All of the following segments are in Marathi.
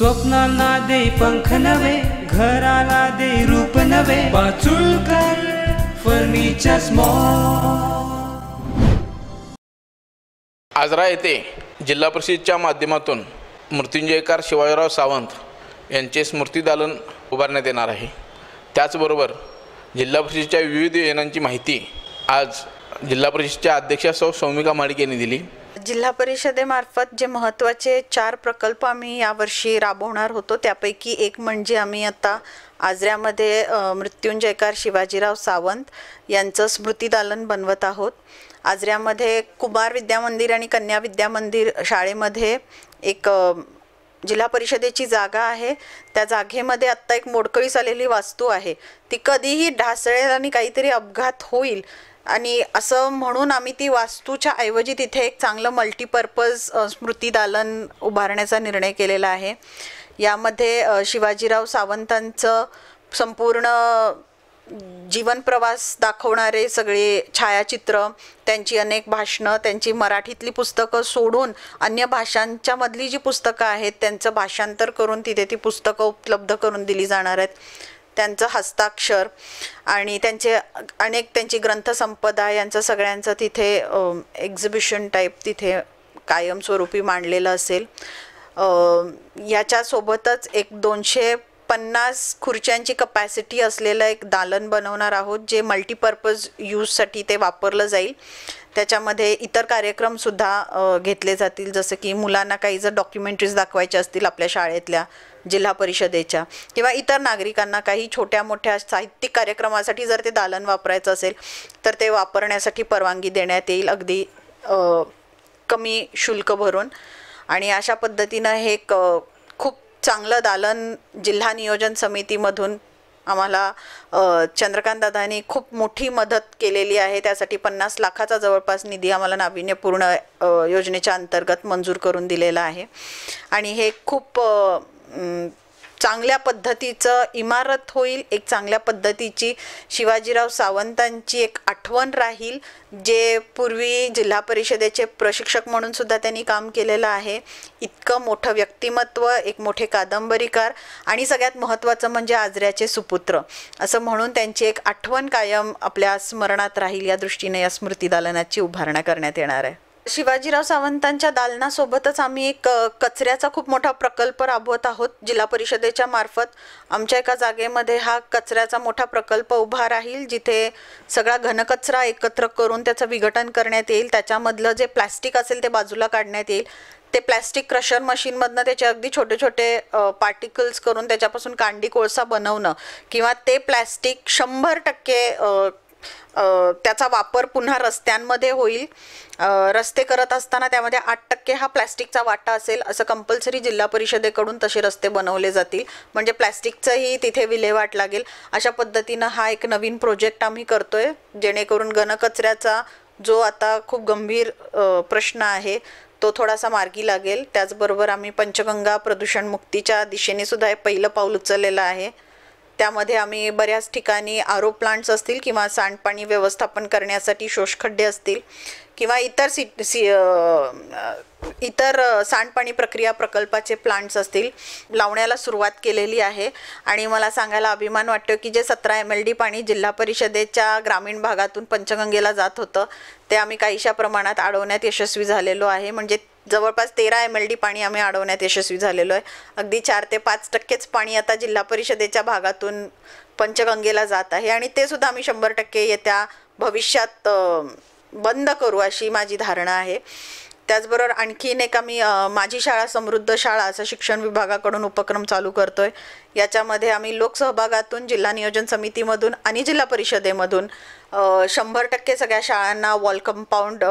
स्वप्नांना दे पंख नवे घराला दे रूप नवे पाचुळकर फर्निचर मॉल आजरा येथे जिल्हा परिषदेच्या माध्यमातून मृत्युंजयकार शिवाजीराव सावंत यांचे स्मृतिदालन उभारण्यात येणार आहे. त्याचबरोबर जिल्हा परिषदेच्या विविध योजनांची माहिती आज जिल्हा परिषदेच्या अध्यक्षा सौ सौमिका माडिक यांनी दिली. जिल्हा परिषदेमार्फत जे महत्त्वाचे चार प्रकल्प आम्ही यावर्षी राबवणार होतो त्यापैकी एक म्हणजे आम्ही आता आजऱ्यामध्ये मृत्युंजयकार शिवाजीराव सावंत यांचं स्मृतिदालन बनवत आहोत. आजऱ्यामध्ये कुमार विद्यामंदिर आणि कन्या विद्यामंदिर शाळेमध्ये एक जिल्हा परिषदेची जागा आहे. त्या जागेमध्ये आत्ता एक मोडकळीस आलेली वास्तू आहे. ती कधीही ढासळेल आणि काहीतरी अपघात होईल आणि असं म्हणून आम्ही ती वास्तूच्या ऐवजी तिथे एक चांगलं मल्टीपर्पज स्मृतीदालन उभारण्याचा निर्णय केलेला आहे. यामध्ये शिवाजीराव सावंतांचं संपूर्ण जीवन प्रवास दाखवणारे सगळे छायाचित्र त्यांची अनेक भाषणं त्यांची मराठीतली पुस्तकं सोडून अन्य भाषांच्या मधली जी पुस्तकं आहेत त्यांचं भाषांतर करून तिथे ती पुस्तकं उपलब्ध करून दिली जाणार आहेत. त्यांचं हस्ताक्षर आणि त्यांचे अनेक त्यांची ग्रंथसंपदा यांचं सगळ्यांचं तिथे एक्झिबिशन टाईप तिथे कायमस्वरूपी मांडलेलं असेल. याच्यासोबतच एक दोनशे पन्नास खुर्च्यांची कपॅसिटी असलेलं एक दालन बनवणार आहोत जे मल्टीपर्पज यूजसाठी ते वापरलं जाईल. त्याच्यामध्ये इतर कार्यक्रमसुद्धा घेतले जातील. जसं की मुलांना काही जर डॉक्युमेंटरीज दाखवायच्या असतील आपल्या शाळेतल्या जिल्हा परिषदेच्या किंवा इतर नागरिकांना काही छोट्या मोठ्या साहित्यिक कार्यक्रमासाठी जर ते दालन वापरायचं असेल तर ते वापरण्यासाठी परवानगी देण्यात येईल. अगदी कमी शुल्क भरून. आणि अशा पद्धतीनं हे एक खूप चांगलं दालन जिल्हा नियोजन समितीमधून आम्हाला चंद्रकांत दादांनी खूप मोठी मदत केलेली आहे. त्यासाठी पन्नास लाखाचा जवळपास निधी आम्हाला नाविन्यपूर्ण योजनेच्या अंतर्गत मंजूर करून दिलेला आहे. आणि हे खूप चांगल्या पद्धतीचं इमारत होईल एक चांगल्या पद्धतीची शिवाजीराव सावंतांची एक आठवण राहील जे पूर्वी जिल्हा परिषदेचे प्रशिक्षक म्हणून सुद्धा त्यांनी काम केलेलं आहे. इतकं मोठं व्यक्तिमत्व एक मोठे कादंबरीकार आणि सगळ्यात महत्त्वाचं म्हणजे आजऱ्याचे सुपुत्र. असं म्हणून त्यांची एक आठवण कायम आपल्या स्मरणात राहील या दृष्टीने या स्मृतिदालनाची उभारणा करण्यात येणार आहे. शिवाजीराव सावंतांच्या दालनासोबतच आम्ही एक कचऱ्याचा खूप मोठा प्रकल्प राबवत आहोत. जिल्हा परिषदेच्या मार्फत आमच्या एका जागेमध्ये हा कचऱ्याचा मोठा प्रकल्प उभा राहील जिथे सगळा घनकचरा एकत्र करून त्याचं विघटन करण्यात येईल. त्याच्यामधलं जे प्लॅस्टिक असेल ते बाजूला काढण्यात येईल. ते प्लॅस्टिक क्रशर मशीनमधनं त्याचे अगदी छोटे छोटे पार्टिकल्स करून त्याच्यापासून कांडी कोळसा बनवणं किंवा ते प्लॅस्टिक शंभर टक्के त्याचा वापर पुन्हा रस्त्यांमध्ये होईल. रस्ते करत असताना त्यामध्ये आठ टक्के हा प्लॅस्टिकचा वाटा असेल असं कंपल्सरी जिल्हा परिषदेकडून तसे रस्ते बनवले जातील. म्हणजे प्लॅस्टिकचंही तिथे विल्हेवाट लागेल. अशा पद्धतीनं हा एक नवीन प्रोजेक्ट आम्ही करतोय जेणेकरून घनकचऱ्याचा जो आता खूप गंभीर प्रश्न आहे तो थोडासा मार्गी लागेल. त्याचबरोबर आम्ही पंचगंगा प्रदूषण मुक्तीच्या दिशेने सुद्धा हे पहिलं पाऊल उचललेलं आहे. त्यामध्ये आम्ही बऱ्याच ठिकाणी आरो प्लांट्स असतील किंवा सांडपाणी व्यवस्थापन करण्यासाठी शोषखड्डे असतील किंवा इतर सि सी इतर सांडपाणी प्रक्रिया प्रकल्पाचे प्लांट्स असतील लावण्याला सुरुवात केलेली आहे. आणि मला सांगायला अभिमान वाटतो की जे सतरा एम एल डी पाणी जिल्हा परिषदेच्या ग्रामीण भागातून पंचगंगेला जात होतं ते आम्ही काहीशा प्रमाणात अडवण्यात यशस्वी झालेलो आहे. म्हणजे जवळपास तेरा एम एल डी पाणी आम्ही अडवण्यात यशस्वी झालेलो आहे. अगदी चार ते पाच टक्केच पाणी आता जिल्हा परिषदेच्या भागातून पंचगंगेला जात आहे आणि ते सुद्धा आम्ही शंभर टक्के येत्या भविष्यात बंद करू अशी माझी धारणा आहे. त्याचबरोबर आणखीन एक आम्ही माझी शाळा समृद्ध शाळा असं शिक्षण विभागाकडून उपक्रम चालू करतोय. याच्यामध्ये आम्ही लोकसहभागातून जिल्हा नियोजन समितीमधून आणि जिल्हा परिषदेमधून शंभर टक्के सगळ्या शाळांना वॉल कंपाऊंड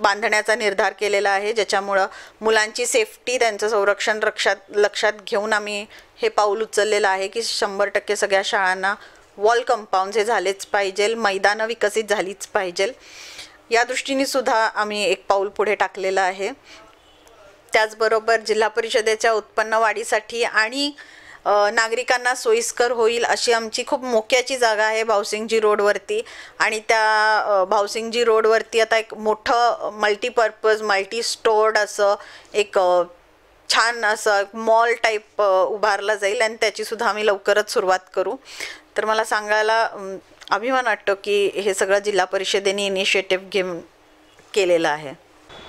बांधण्याचा निर्धार केलेला आहे ज्याच्यामुळं मुलांची सेफ्टी त्यांचं संरक्षण रक्षात लक्षात घेऊन आम्ही हे पाऊल उचललेलं आहे की शंभर टक्के सगळ्या शाळांना वॉल कंपाऊंड हे झालेच पाहिजे मैदानं विकसित झालीच पाहिजे. या दृष्टीने सुद्धा आम्ही एक पाऊल पुढे टाकलेलं आहे. त्याचबरोबर जिल्हा परिषदेच्या उत्पन्न वाढीसाठी आणि नागरिकांना सोयीस्कर होईल अशी आमची खूप मोक्याची जागा आहे भावसिंगजी रोडवरती. आणि त्या भावसिंगजी रोडवरती आता एक मोठं मल्टीपर्पज मल्टी स्टोअर्ड असं एक छान असं मॉल टाईप उभारला जाईल आणि त्याचीसुद्धा आम्ही लवकरच सुरुवात करू. तर मला सांगायला अभिमान वाटतो की हे सगळं जिल्हा परिषदेने इनिशिएटिव्ह घेऊन केलेलं आहे.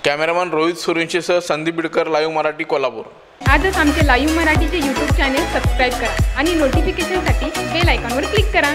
कॅमेरामन रोहित सुरेंशीसह संदीप बिडकर लाईव्ह मराठी कोल्हापूर. आजच आमचे लाईव्ह मराठीचे यूट्यूब चॅनेल सबस्क्राईब करा आणि नोटिफिकेशनसाठी बेल आयकॉनवर क्लिक करा.